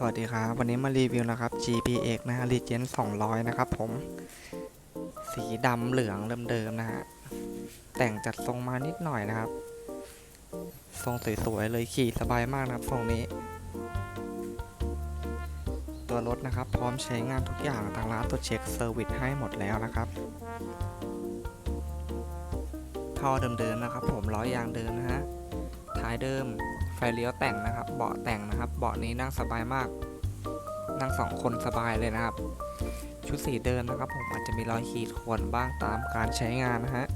สวัสดีครับ วันนี้มารีวิวนะครับ GPX นะฮะ Legend 200 นะครับผม สีดำเหลืองเดิมๆนะฮะ แต่งจัดทรงมานิดหน่อยนะครับ ทรงสวยๆเลยขี่สบายมากนะครับทรงนี้ ตัวรถนะครับ พร้อมใช้งานทุกอย่างทางร้านตรวจเช็คเซอร์วิสให้หมดแล้วนะครับท่อเดิมๆนะครับ ผมล้อยางเดิมนะฮะ ท้ายเดิม ไฟเลี้ยวแต่งนะครับ เบาะแต่งนะครับ เบาะนี้นั่งสบายมาก นั่งสองคนสบายเลยนะครับ ชุดสีเดิมนะครับ ผมอาจจะมีรอยขีดข่วนบ้างตามการใช้งานนะฮะ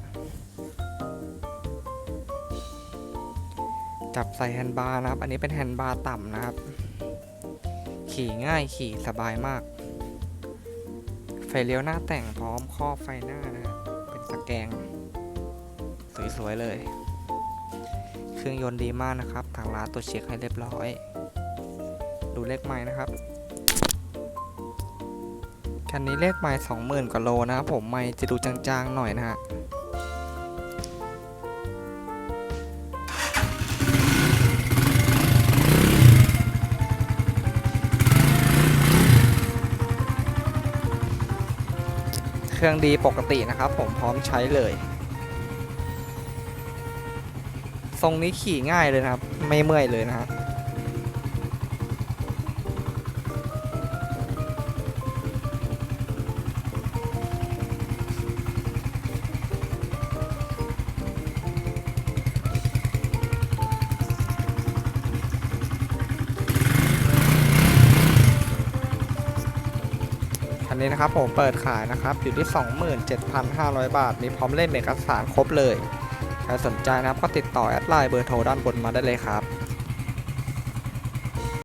จับใส่แฮนด์บาร์นะครับ อันนี้เป็นแฮนด์บาร์ต่ำนะครับ ขี่ง่ายขี่สบายมาก ไฟเลี้ยวหน้าแต่งพร้อมครอบไฟหน้านะฮะเป็นตะแกง สวยๆเลย เครื่องยนต์ดีมากนะครับ ทางร้านตรวจเช็คให้เรียบร้อย ดูเลขไม้นะครับ คันนี้เลขไม้สองหมื่นกว่าโลนะครับผมไม้จะดูจางๆหน่อยนะฮะเครื่องดีปกตินะครับผมพร้อมใช้เลย ทรงนี้ขี่ง่ายเลยนะครับ ไม่เมื่อยเลยนะฮะันนี้นะครับผมเปิดขายนะครับอยู่ที่ 27,500 บาท มีพร้อมเล่นเอกสารครบเลย ใครสนใจนะครับก็ติดต่อแอดไลน์เบอร์โทรด้านบนมาได้เลยครับ